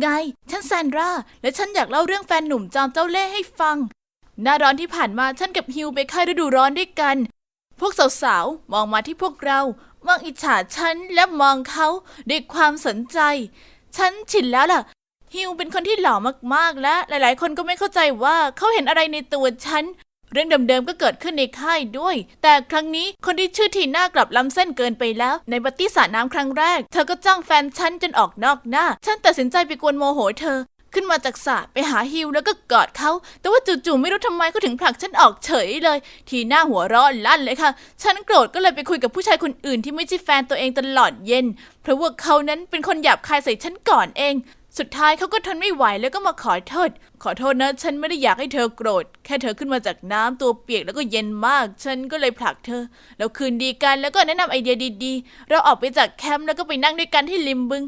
ไง ฉันแซนดรา และฉันอยากเล่าเรื่องแฟนหนุ่มจอมเจ้าเล่ห์ให้ฟัง หน้าร้อนที่ผ่านมาฉันกับฮิวไปค่ายฤดูร้อนด้วยกัน พวกสาวๆ มองมาที่พวกเรา มองอิจฉาฉันและมองเขาด้วยความสนใจ ฉันชินแล้วล่ะ ฮิวเป็นคนที่หล่อมากๆ และหลายๆ คนก็ไม่เข้าใจว่าเขาเห็นอะไรในตัวฉัน เรื่องเดิมๆก็เกิดขึ้นในค่ายด้วย แต่ครั้งนี้คนที่ชื่อทีน่ากลับล้ำเส้นเกินไปแล้ว ในปาร์ตี้สระน้ำครั้งแรก เธอก็จ้องแฟนฉันจนออกนอกหน้า ฉันตัดสินใจไปกวนโมโหเธอ ขึ้นมาจากสระไปหาฮิวแล้วก็กอดเขา แต่ว่าจู่ๆไม่รู้ทำไมเขาถึงผลักฉันออกเฉยเลย ทีหน้าหัวเร้อนลั่นเลยค่ะ ฉันโกรธก็เลยไปคุยกับผู้ชายคนอื่นที่ไม่ใช่แฟนตัวเองตลอดเย็น เพราะว่าเขานั้นเป็นคนหยาบคายใส่ฉันก่อนเอง สุดท้ายเขาก็ทนไม่ไหวแล้วก็มาขอโทษ ขอโทษนะ ฉันไม่ได้อยากให้เธอโกรธ แค่เธอขึ้นมาจากน้ำตัวเปียกแล้วก็เย็นมาก ฉันก็เลยผลักเธอ แล้วคืนดีกันแล้วก็แนะนำไอเดียดีๆ เราออกไปจากแคมป์แล้วก็ไปนั่งด้วยกันที่ริมบึง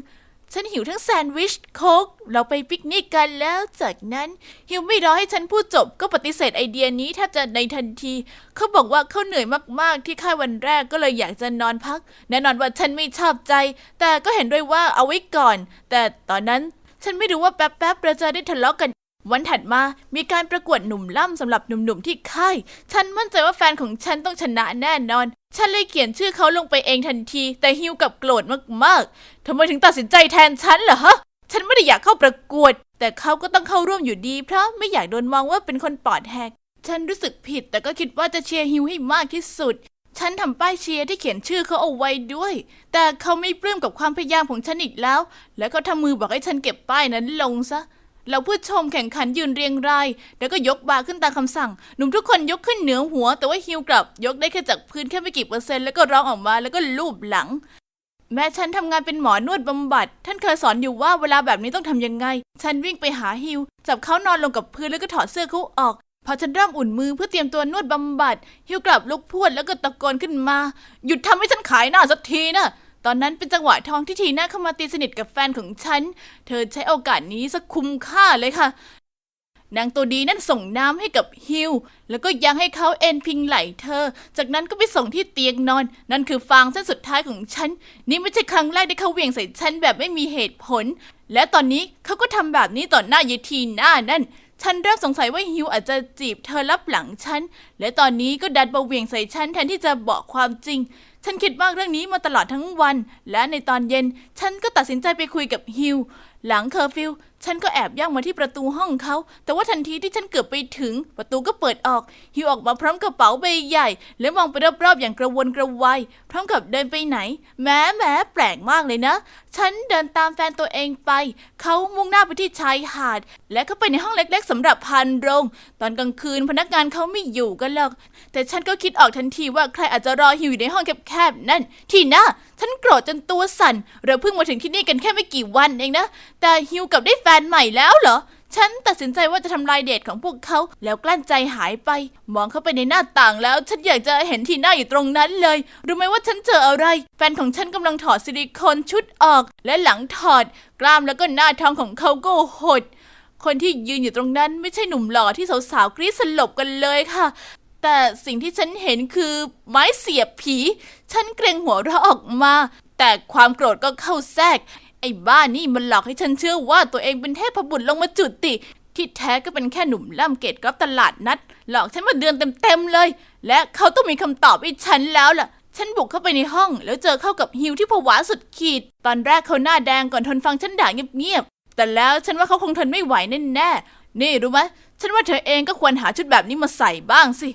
ฉันหิวทั้งแซนด์วิชโค้กเราไปปิกนิกกันแล้ว จากนั้นฮิวไม่รอให้ฉันพูดจบก็ปฏิเสธไอเดียนี้แทบจะในทันที เขาบอกว่าเขาเหนื่อยมากๆ ที่ค่ายวันแรกก็เลยอยากจะนอนพัก แน่นอนว่าฉันไม่ชอบใจ แต่ก็เห็นด้วยว่าเอาไว้ก่อน แต่ตอนนั้นฉันไม่รู้ว่าแป๊บๆเราจะได้ทะเลาะกันวันถัดมา มีการประกวดหนุ่มล่ำสำหรับหนุ่มๆที่ค่าย ฉันมั่นใจว่าแฟนของฉันต้องชนะแน่นอน ฉันเลยเขียนชื่อเขาลงไปเองทันที แต่ฮิวกับโกรธมากๆทำไมถึงตัดสินใจแทนฉันเหรอฮะ ฉันไม่ได้อยากเข้าประกวด แต่เขาก็ต้องเข้าร่วมอยู่ดี เพราะไม่อยากโดนมองว่าเป็นคนปอดแหก ฉันรู้สึกผิดแต่ก็คิดว่าจะเชียร์ฮิวให้มากที่สุด ฉันทำป้ายเชียร์ที่เขียนชื่อเขาเอาไว้ด้วย แต่เขาไม่ปลื้มกับความพยายามของฉันอีกแล้ว แล้วก็ทำมือบอกให้ฉันเก็บป้ายนั้นลงซะ เราผู้ชมแข่งขันยืนเรียงราย แล้วก็ยกบาขึ้นตามคำสั่ง หนุ่มทุกคนยกขึ้นเหนือหัว แต่ว่าฮิวกลับ ยกได้แค่จากพื้นแค่ไม่กี่เปอร์เซ็นต์แล้วก็ร้องออกมาแล้วก็ลูบหลัง แม่ฉันทำงานเป็นหมอนวดบำบัด ท่านเคยสอนอยู่ว่าเวลาแบบนี้ต้องทำยังไง ฉันวิ่งไปหาฮิวจับเขานอนลงกับพื้นแล้วก็ถอดเสื้อเขาออกพอฉันเริ่มอุ่นมือเพื่อเตรียมตัวนวดบำบัดฮิวกลับลุกพรวดแล้วก็ตะโกนขึ้นมา หยุดทำให้ฉันขายหน้าสักทีนะ ตอนนั้นเป็นจังหวะทองที่ทีน่าเข้ามาตีสนิทกับแฟนของฉัน เธอใช้โอกาสนี้สักคุ้มค่าเลยค่ะ นางตัวดีนั่นส่งน้ำให้กับฮิว แล้วก็ยังให้เขาเอ็นพิงไหล่เธอ จากนั้นก็ไปส่งที่เตียงนอน นั่นคือฟางเส้นสุดท้ายของฉัน นี่ไม่ใช่ครั้งแรกที่เขาเหวี่ยงใส่ฉันแบบไม่มีเหตุผล และตอนนี้เขาก็ทำแบบนี้ต่อหน้ายายทีน่านั่นฉันเริ่มสงสัยว่าฮิวอาจจะจีบเธอลับหลังฉัน และตอนนี้ก็ดันมาเหวี่ยงใส่ฉันแทนที่จะบอกความจริง ฉันคิดมากเรื่องนี้มาตลอดทั้งวัน และในตอนเย็น ฉันก็ตัดสินใจไปคุยกับฮิว หลังเคอร์ฟิว ฉันก็แอบย่องมาที่ประตูห้องเขา แต่ว่าทันทีที่ฉันเกือบไปถึง ประตูก็เปิดออก ฮิวออกมาพร้อมกระเป๋าใบใหญ่ และมองไปรอบๆอย่างกระวนกระวายพร้อมกับเดินไปไหน แม้แม้แปลกมากเลยนะ ฉันเดินตามแฟนตัวเองไป เขามุ่งหน้าไปที่ชายหาด และเข้าไปในห้องเล็ก ๆสำหรับพันโรง ตอนกลางคืนพนักงานเขาไม่อยู่กันหรอก แต่ฉันก็คิดออกทันทีว่าใครอาจจะรอฮิวอยู่ในห้องแคบๆนั่น ทีน่า ฉันโกรธจนตัวสั่น เราเพิ่งมาถึงที่นี่กันแค่ไม่กี่วันเองนะ แต่ฮิวกลับได้แฟนใหม่แล้วเหรอ ฉันตัดสินใจว่าจะทำลายเดทของพวกเขา แล้วกลั้นใจหายไป มองเข้าไปในหน้าต่างแล้ว ฉันอยากจะเห็นทีน่าอยู่ตรงนั้นเลย รู้ไหมว่าฉันเจออะไร แฟนของฉันกำลังถอดซิลิโคนชุดออก และหลังถอด กล้ามแล้วก็หน้าท้องของเขาก็หดคนที่ยืนอยู่ตรงนั้นไม่ใช่หนุ่มหล่อที่สาวๆกรี๊ดสลบกันเลยค่ะ แต่สิ่งที่ฉันเห็นคือไม้เสียบผี ฉันเกรงหัวเราะออกมา แต่ความโกรธก็เข้าแทรก ไอ้บ้านี่มันหลอกให้ฉันเชื่อว่าตัวเองเป็นเทพบุตรลงมาจุติ ที่แท้ก็เป็นแค่หนุ่มล่ำเกตกอฟตลาดนัด หลอกฉันมาเดือนเต็มๆเลย และเขาต้องมีคำตอบให้ฉันแล้วล่ะฉันบุกเข้าไปในห้อง แล้วเจอเข้ากับฮิวที่ผวาสุดขีด ตอนแรกเขาหน้าแดงก่อนทนฟังฉันด่าเงียบๆ แต่แล้วฉันว่าเขาคงทนไม่ไหวแน่ๆ นี่รู้ไหม ฉันว่าเธอเองก็ควรหาชุดแบบนี้มาใส่บ้างสิ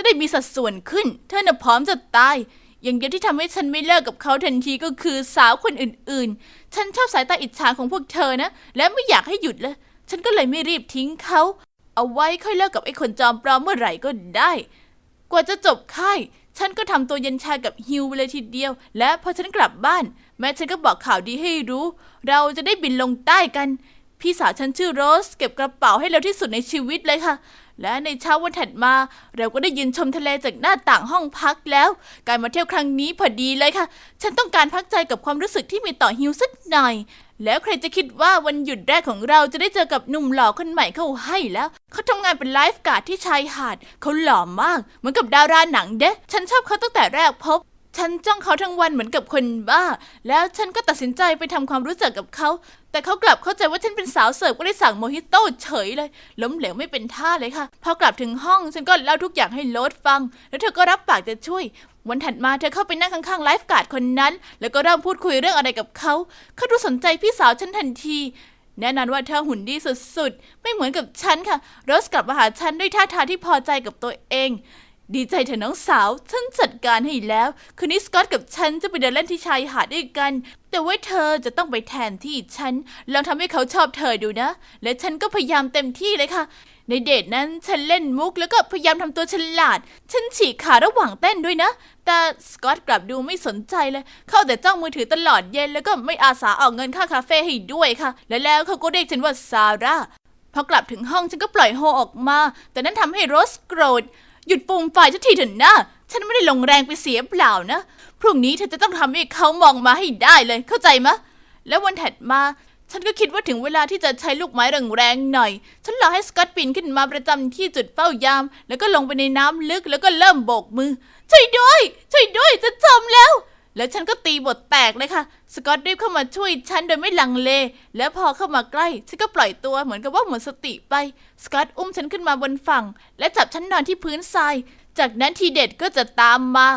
จะได้มีสัดส่วนขึ้น เธอน่ะพร้อมจะตาย อย่างเดียวที่ทำให้ฉันไม่เลิกกับเขาทันทีก็คือสาวคนอื่นๆ ฉันชอบสายตาอิจฉาของพวกเธอนะ และไม่อยากให้หยุดเลย ฉันก็เลยไม่รีบทิ้งเขา เอาไว้ค่อยเลิกกับไอ้คนจอมปลอมเมื่อไหร่ก็ได้ กว่าจะจบค่ายฉันก็ทำตัวเย็นชากับฮิวเลยทีเดียว และพอฉันกลับบ้าน แม่ฉันก็บอกข่าวดีให้รู้ เราจะได้บินลงใต้กัน พี่สาวฉันชื่อโรส เก็บกระเป๋าให้เร็วที่สุดในชีวิตเลยค่ะ และในเช้าวันถัดมา เราก็ได้ยืนชมทะเลจากหน้าต่างห้องพักแล้ว การมาเที่ยวครั้งนี้พอดีเลยค่ะ ฉันต้องการพักใจกับความรู้สึกที่มีต่อฮิวสักหน่อย แล้วใครจะคิดว่าวันหยุดแรกของเราจะได้เจอกับหนุ่มหล่อคนใหม่เข้าให้แล้ว เขาทำงานเป็นไลฟ์การ์ดที่ชายหาด เขาหล่อมาก เหมือนกับดาราหนังเด้ฉันชอบเขาตั้งแต่แรกพบฉันจ้องเขาทั้งวันเหมือนกับคนบ้า แล้วฉันก็ตัดสินใจไปทำความรู้จักกับเขา แต่เขากลับเข้าใจว่าฉันเป็นสาวเสิร์ฟก็เลยสั่งโมฮิโต้เฉยเลย ล้มเหลวไม่เป็นท่าเลยค่ะ พอกลับถึงห้องฉันก็เล่าทุกอย่างให้โรสฟัง แล้วเธอก็รับปากจะช่วย วันถัดมาเธอเข้าไปนั่งข้างๆไลฟ์การ์ดคนนั้น แล้วก็เริ่มพูดคุยเรื่องอะไรกับเขา เขาดูสนใจพี่สาวฉันทันที แน่นอนว่าเธอหุ่นดีสุดๆ ไม่เหมือนกับฉันค่ะ โรสกลับมาหาฉันด้วยท่าทางที่พอใจกับตัวเอง ดีใจเถอะน้องสาว ฉันจัดการให้แล้ว คืนนี้สกอตกับฉันจะไปเดินเล่นที่ชายหาดด้วยกัน แต่ว่าเธอจะต้องไปแทนที่ฉัน ลองทำให้เขาชอบเธอดูนะ และฉันก็พยายามเต็มที่เลยค่ะ ในเดทนั้นฉันเล่นมุกแล้วก็พยายามทำตัวฉลาด ฉันฉีกขาระหว่างเต้นด้วยนะ แต่สกอตกลับดูไม่สนใจเลย เข้าแต่จ้องมือถือตลอดเย็นแล้วก็ไม่อาสาออกเงินค่าคาเฟ่ให้ด้วยค่ะ และแล้วเขาก็เรียกฉันว่าซาร่าพอกลับถึงห้องฉันก็ปล่อยโฮออกมา แต่นั่นทำให้โรสโกรธ หยุดปูมฝ่ายฉันทีเถอะนะ ฉันไม่ได้ลงแรงไปเสียเปล่านะ พรุ่งนี้เธอจะต้องทำให้เขามองมาให้ได้เลย เข้าใจมะ แล้ววันถัดมา ฉันก็คิดว่าถึงเวลาที่จะใช้ลูกไม้แรงๆหน่อย ฉันรอให้สกอตปีนขึ้นมาประจำที่จุดเฝ้ายาม แล้วก็ลงไปในน้ำลึกแล้วก็เริ่มโบกมือ ช่วยด้วย ช่วยด้วย จะจมแล้ว แล้วฉันก็ตีบทแตกเลยค่ะ สกอตรีบเข้ามาช่วยฉันโดยไม่ลังเล แล้วพอเข้ามาใกล้ ฉันก็ปล่อยตัวเหมือนกับว่าหมดสติไป สกอตอุ้มฉันขึ้นมาบนฝั่ง และจับฉันนอนที่พื้นทราย จากนั้นทีเด็ดก็จะตามมา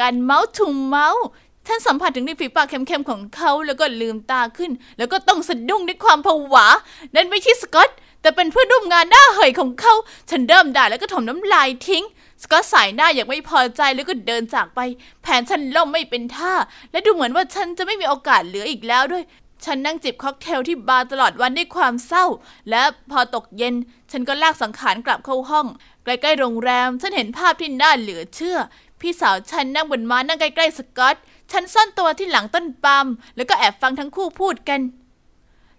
การเมาส์ถุงเมาส์ฉันสัมผัสถึงริมฝีปากเค็มๆของเขาแล้วก็ลืมตาขึ้น แล้วก็ต้องสะดุ้งด้วยความผวา นั่นไม่ใช่สกอต แต่เป็นเพื่อนร่วมงานหน้าเหยของเขา ฉันเริ่มด่าแล้วก็ถมน้ำลายทิ้ง กอตสายหน้าอย่างไม่พอใจแล้วก็เดินจากไป แผนฉันล่มไม่เป็นท่า และดูเหมือนว่าฉันจะไม่มีโอกาสเหลืออีกแล้วด้วย ฉันนั่งจิบค็อกเทลที่บาร์ตลอดวันด้วยความเศร้า และพอตกเย็น ฉันก็ลากสังขารกลับเข้าห้อง ใกล้ๆโรงแรม ฉันเห็นภาพที่น่าเหลือเชื่อ พี่สาวฉันนั่งบนม้านั่งใกล้ๆสกอต ฉันซ่อนตัวที่หลังต้นปาล์มแล้วก็แอบฟังทั้งคู่พูดกัน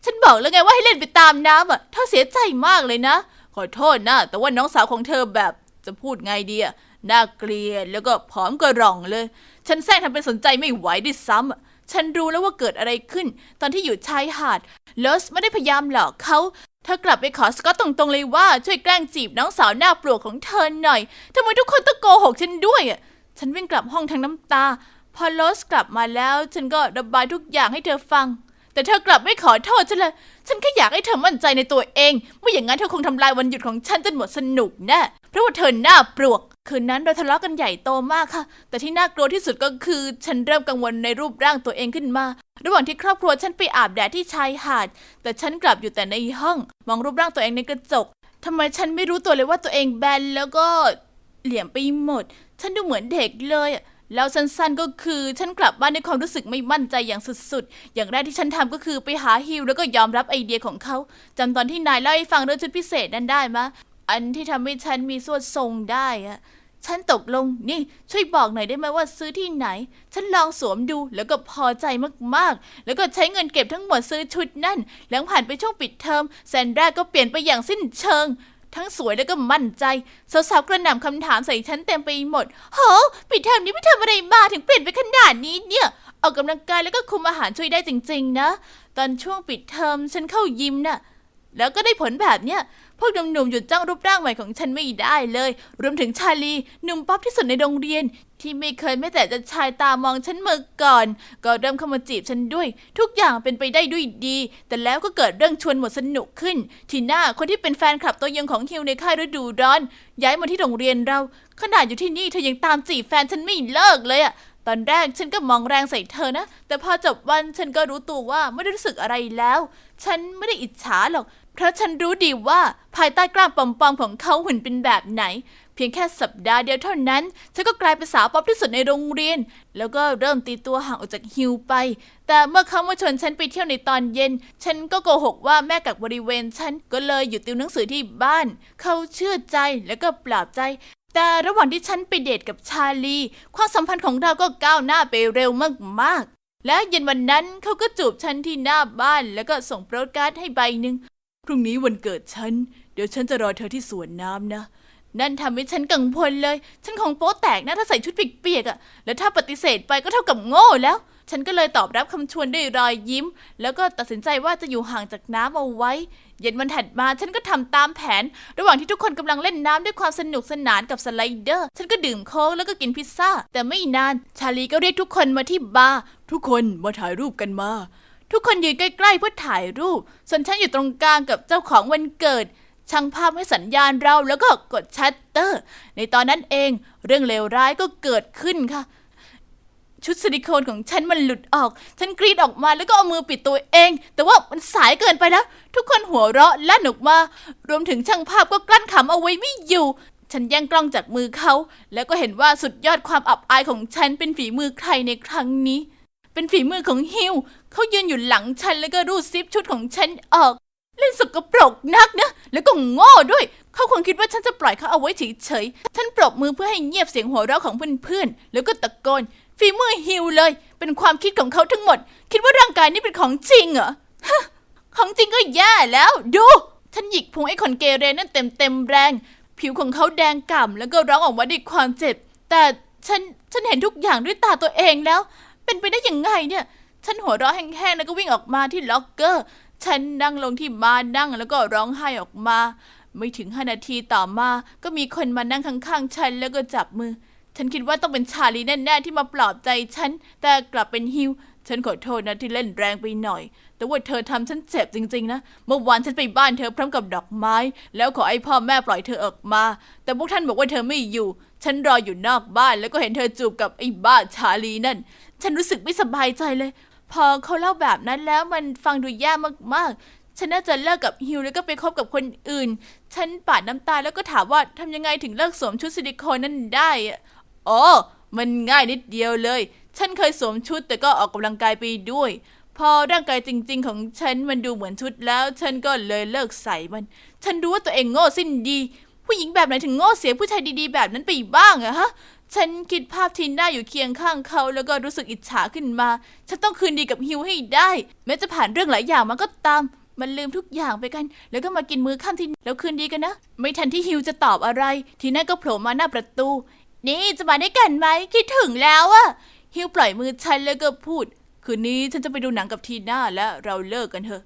ฉันบอกแล้วไงว่าให้เล่นไปตามน้ำอะเธอเสียใจมากเลยนะ ขอโทษนะ แต่ว่าน้องสาวของเธอแบบ จะพูดไงดีอะน่าเกลียดแล้วก็ผอมกระร่องเลย ฉันแซงทำเป็นสนใจไม่ไหวด้วยซ้ำฉันรู้แล้วว่าเกิดอะไรขึ้น ตอนที่อยู่ชายหาดลอสไม่ได้พยายามหลอกเขาเธอกลับไปขอสกอตตรงๆเลยว่าช่วยแกล้งจีบน้องสาวหน้าปลวกของเธอหน่อยทำไมทุกคนต้องโกหกฉันด้วยอะฉันวิ่งกลับห้องทั้งน้ำตา พอลอสกลับมาแล้ว ฉันก็ระบายทุกอย่างให้เธอฟัง แต่เธอกลับไม่ขอโทษฉันเลย ฉันแค่อยากให้เธอมั่นใจในตัวเอง ไม่อย่างนั้นเธอคงทำลายวันหยุดของฉันจนหมดสนุกแน่เพราะว่าเธอหน้าปลวก คืนนั้นเราทะเลาะกันใหญ่โตมากค่ะ แต่ที่น่ากลัวที่สุดก็คือ ฉันเริ่มกังวลในรูปร่างตัวเองขึ้นมา ระหว่างที่ครอบครัวฉันไปอาบแดดที่ชายหาด แต่ฉันกลับอยู่แต่ในห้อง มองรูปร่างตัวเองในกระจกทำไมฉันไม่รู้ตัวเลยว่าตัวเองแบนแล้วก็เหลี่ยมไปหมด ฉันดูเหมือนเด็กเลยอะ แล้วสั้นๆก็คือฉันกลับบ้านด้วยความรู้สึกไม่มั่นใจอย่างสุดๆ อย่างแรกที่ฉันทำก็คือไปหาฮิวแล้วก็ยอมรับไอเดียของเขาจำตอนที่นายเล่าให้ฟังเรื่องชุดพิเศษนั้นได้มะ อันที่ทำให้ฉันมีส่วดทรงได้อะฉันตกลง นี่ ช่วยบอกหน่อยได้ไหมว่าซื้อที่ไหน ฉันลองสวมดูแล้วก็พอใจมากๆ แล้วก็ใช้เงินเก็บทั้งหมดซื้อชุดนั่น หลังผ่านไปช่วงปิดเทอมแซนดราก็เปลี่ยนไปอย่างสิ้นเชิง ทั้งสวยแล้วก็มั่นใจสาวๆกระหน่ำคำถามใส่ฉันเต็มไปหมดโหปิดเทอมนี้ไม่ทำอะไรมาถึงเปลี่ยนไปขนาดนี้เนี่ย ออกกำลังกายแล้วก็คุมอาหารช่วยได้จริง ๆ นะ ตอนช่วงปิดเทอมฉันเข้ายิมน่ะแล้วก็ได้ผลแบบเนี้ย พวกหนุ่มๆหยุดจ้องรูปร่างใหม่ของฉันไม่ได้เลย รวมถึงชาลีหนุ่มป๊อปที่สุดในโรงเรียน ที่ไม่เคยแม้แต่จะชายตามองฉันมาก่อน ก็เริ่มเข้ามาจีบฉันด้วย ทุกอย่างเป็นไปได้ด้วยดี แต่แล้วก็เกิดเรื่องชวนหมดสนุกขึ้น ทีหน้าคนที่เป็นแฟนคลับตัวยงของฮิวในค่ายฤดูร้อน ย้ายมาที่โรงเรียนเรา ขนาดอยู่ที่นี่เธอยังตามจีบแฟนฉันไม่เลิกเลยอะตอนแรกฉันก็มองแรงใส่เธอนะ แต่พอจบวันฉันก็รู้ตัวว่าไม่ได้รู้สึกอะไรแล้ว ฉันไม่ได้อิจฉาหรอก เพราะฉันรู้ดีว่าภายใต้กล้ามปอมๆของเขาหุ่นเป็นแบบไหน เพียงแค่สัปดาห์เดียวเท่านั้น ฉันก็กลายเป็นสาวป๊อปที่สุดในโรงเรียน แล้วก็เริ่มตีตัวห่างออกจากฮิวไป แต่เมื่อเขามาชวนฉันไปเที่ยวในตอนเย็น ฉันก็โกหกว่าแม่กักบริเวณฉันก็เลยหยุดติวหนังสือที่บ้าน เขาเชื่อใจแล้วก็ปลอบใจแต่ระหว่างที่ฉันไปเดทกับชาลี ความสัมพันธ์ของเราก็ก้าวหน้าไปเร็วมากๆ และเย็นวันนั้นเขาก็จูบฉันที่หน้าบ้านแล้วก็ส่งโปรดการ์ดให้ใบหนึ่ง พรุ่งนี้วันเกิดฉัน เดี๋ยวฉันจะรอเธอที่สวนน้ำนะ นั่นทำให้ฉันกังวลเลย ฉันคงโป๊แตกนะถ้าใส่ชุดเปียกๆอะ่ะ แล้วถ้าปฏิเสธไปก็เท่ากับโง่แล้ว ฉันก็เลยตอบรับคำชวนด้วยรอยยิ้ม แล้วก็ตัดสินใจว่าจะอยู่ห่างจากน้ำเอาไว้ เย็นวันถัดมาฉันก็ทำตามแผน ระหว่างที่ทุกคนกำลังเล่นน้ำด้วยความสนุกสนานกับสไลเดอร์ ฉันก็ดื่มโค้กแล้วก็กินพิซซ่า แต่ไม่นาน ชาลีก็เรียกทุกคนมาที่บาร์ ทุกคนมาถ่ายรูปกันมา ทุกคนยืนใกล้ๆเพื่อถ่ายรูป ส่วนฉันอยู่ตรงกลางกับเจ้าของวันเกิด ช่างภาพให้สัญญาณเราแล้วก็กดชัตเตอร์ ในตอนนั้นเองเรื่องเลวร้ายก็เกิดขึ้นค่ะ ชุดซิลิโคนของฉันมันหลุดออก ฉันกรีดออกมาแล้วก็เอามือปิดตัวเอง แต่ว่ามันสายเกินไปแล้ว ทุกคนหัวเราะลั่นออกมา รวมถึงช่างภาพก็กลั้นขำเอาไว้ไม่อยู่ฉันแย่งกล้องจากมือเขา แล้วก็เห็นว่าสุดยอดความอับอายของฉันเป็นฝีมือใครในครั้งนี้ เป็นฝีมือของฮิว เขายืนอยู่หลังฉันแล้วก็รูดซิปชุดของฉันออก เล่นสกปรกนักนะ แล้วก็โง่ด้วย เขาคงคิดว่าฉันจะปล่อยเขาเอาไว้เฉยๆฉันปรบมือเพื่อให้เงียบเสียงหัวเราะของเพื่อนๆแล้วก็ตะโกนฝีมือฮิวเลย เป็นความคิดของเขาทั้งหมด คิดว่าร่างกายนี่เป็นของจริงเหรอฮะของจริงก็แย่แล้ว ดูฉันหยิกพุงไอ้คนเกเรนั่นเต็มเต็มๆแรง ผิวของเขาแดงก่ำแล้วก็ร้องออกมาด้วยความเจ็บ แต่ฉันฉันเห็นทุกอย่างด้วยตาตัวเองแล้ว เป็นไปได้ยังไงเนี่ย ฉันหัวเราะแห้งๆแล้วก็วิ่งออกมาที่ล็อกเกอร์ ฉันนั่งลงที่มานั่งแล้วก็ร้องไห้ออกมา ไม่ถึงห้านาทีต่อมา ก็มีคนมานั่งข้างๆฉันแล้วก็จับมือ ฉันคิดว่าต้องเป็นชาลีแน่ๆที่มาปลอบใจฉัน แต่กลับเป็นฮิว ฉันขอโทษนะที่เล่นแรงไปหน่อย แต่ว่าเธอทำฉันเจ็บจริงๆนะ เมื่อวานฉันไปบ้านเธอพร้อมกับดอกไม้ แล้วขอไอ้พ่อแม่ปล่อยเธอออกมา แต่พวกท่านบอกว่าเธอไม่อยู่ ฉันรออยู่นอกบ้านแล้วก็เห็นเธอจูบกับไอ้บ้าชาลีนั่น ฉันรู้สึกไม่สบายใจเลย พอเขาเล่าแบบนั้นแล้วมันฟังดูแย่มากๆ ฉันน่าจะเลิกกับฮิวแล้วก็ไปคบกับคนอื่น ฉันปาดน้ำตาแล้วก็ถามว่าทำยังไงถึงเลิกสวมชุดซิลิโคนนั่นได้อะอ๋อมันง่ายนิดเดียวเลย ฉันเคยสวมชุดแต่ก็ออกกำลังกายไปด้วย พอร่างกายจริง ๆ ของฉันมันดูเหมือนชุดแล้ว ฉันก็เลยเลิกใส่มัน ฉันรู้ว่าตัวเองโง่สิ้นดี ผู้หญิงแบบไหนถึงโง่เสียผู้ชายดีๆ แบบนั้นไปบ้างอะฮะ ฉันคิดภาพทินด้อยู่เคียงข้างเขา แล้วก็รู้สึกอิจฉาขึ้นมา ฉันต้องคืนดีกับฮิวให้ได้ แม้จะผ่านเรื่องหลายอย่างมาก็ตาม มันลืมทุกอย่างไปกัน แล้วก็มากินมื้อค่ำที่แล้วคืนดีกันนะ ไม่ทันที่ฮิวจะตอบอะไร ทีน่าก็โผล่มาหน้าประตู นี่จะมาได้กันไหมคิดถึงแล้วอะฮิวปล่อยมือฉันแล้วก็พูด คืนนี้ฉันจะไปดูหนังกับทีน่าแล้วเราเลิกกันเถอะ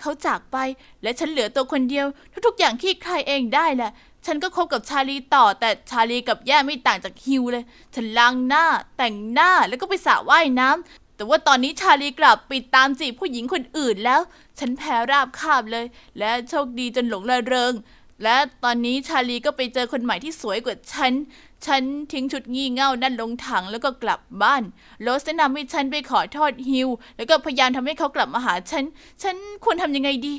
เขาจากไปและฉันเหลือตัวคนเดียว ทุกๆอย่างขี้ใครเองได้แหละ ฉันก็คบกับชาลีต่อ แต่ชาลีกับแย่ไม่ต่างจากฮิวเลย ฉันล้างหน้า แต่งหน้าแล้วก็ไปสระว่ายน้ำแต่ว่าตอนนี้ชาลีกลับไปตามจีบผู้หญิงคนอื่นแล้ว ฉันแพ้ราบคาบเลย และโชคดีจนหลงระเริง และตอนนี้ชาลีก็ไปเจอคนใหม่ที่สวยกว่าฉัน ฉันทิ้งชุดงี่เง่านั่นลงถังแล้วก็กลับบ้านโรสแนะนำให้ฉันไปขอโทษฮิว แล้วก็พยายามทำให้เขากลับมาหาฉัน ฉันควรทำยังไงดี